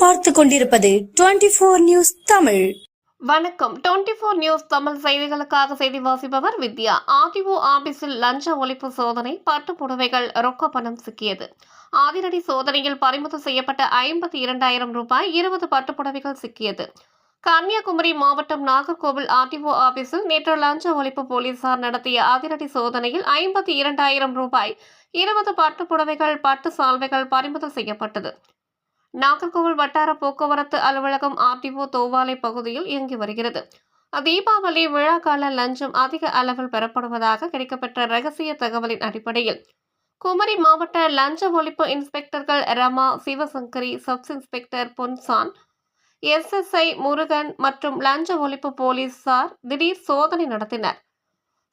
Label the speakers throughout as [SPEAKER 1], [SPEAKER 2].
[SPEAKER 1] பார்த்து கொண்டிருப்பது twenty four news Tamil.
[SPEAKER 2] வணக்கம். டுவெண்டி ஃபோர் நியூஸ் தமிழ் செய்திகளுக்காக செய்தி வாசிப்பவர் வித்யா. ஆர்டிஓ ஆபீஸில் லஞ்ச ஒழிப்பு சோதனை பட்டு புடவைகள் ரொக்க பணம் சிக்கியது. ஆதிரடி சோதனையில் பறிமுதல் செய்யப்பட்ட ஐம்பத்தி இரண்டாயிரம் ரூபாய் இருபது பட்டு புடவைகள் சிக்கியது. கன்னியாகுமரி மாவட்டம் நாகர்கோவில் ஆர்டிஓ ஆபீஸில் நேற்று லஞ்ச ஒழிப்பு போலீசார் நடத்திய அதிரடி சோதனையில் ஐம்பத்தி இரண்டாயிரம் ரூபாய் இருபது பட்டு புடவைகள் பட்டு சால்வைகள் பறிமுதல் செய்யப்பட்டது. நாகர்கோவில் வட்டார போக்குவரத்து அலுவலகம் ஆர்டிஓ தோவாலை பகுதியில் இயங்கி வருகிறது. தீபாவளி விழா கால லஞ்சம் அதிக அளவில் பெறப்படுவதாக கிடைக்கப்பெற்ற ரகசிய தகவலின் அடிப்படையில் குமரி மாவட்ட லஞ்ச ஒழிப்பு இன்ஸ்பெக்டர்கள் Rama Sivasankari sub inspector Ponsan SSI Murugan மற்றும் லஞ்ச ஒழிப்பு போலீசார் திடீர் சோதனை நடத்தினர்.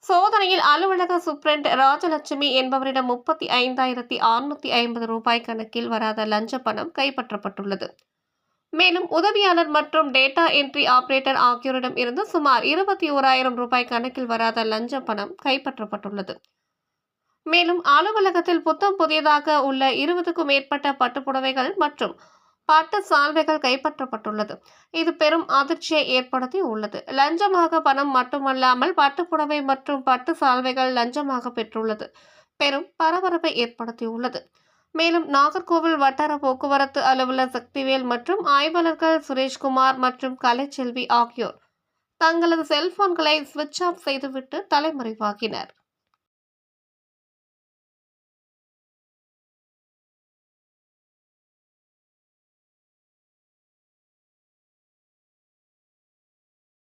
[SPEAKER 2] சோதனையில் அலுவலக சூப்ரண்ட் ராஜலட்சுமி என்பவரிடம் முப்பத்தி ஐந்தாயிரத்தி அறுநூத்தி ஐம்பது ரூபாய் கணக்கில் வராத லஞ்ச பணம் கைப்பற்றப்பட்டுள்ளது. மேலும் உதவியாளர் மற்றும் டேட்டா என்ட்ரி ஆபரேட்டர் ஆகியோரிடம் இருந்து சுமார் இருபத்தி ஓராயிரம் ரூபாய் கணக்கில் வராத லஞ்ச பணம் கைப்பற்றப்பட்டுள்ளது. மேலும் அலுவலகத்தில் புத்தம் புதியதாக உள்ள இருபதுக்கும் மேற்பட்ட பட்டுப்புடவைகள் மற்றும் பட்டு சால்வைகள் கைப்பற்றப்பட்டுள்ளது. இது பெரும் அதிர்ச்சியை ஏற்படுத்தி உள்ளது. லஞ்சமாக பணம் மட்டுமல்லாமல் பட்டுப்புடவை மற்றும் பட்டு சால்வைகள் லஞ்சமாக பெற்றுள்ளது. பெரும் பரபரப்பை ஏற்படுத்தியுள்ளது. மேலும் நாகர்கோவில் வட்டார போக்குவரத்து அலுவலர் சக்திவேல் மற்றும் ஆய்வாளர்கள் சுரேஷ்குமார் மற்றும் கலைச்செல்வி ஆகியோர் தங்களது செல்போன்களை சுவிட்ச் ஆஃப் செய்துவிட்டு தலைமறைவாகினர்.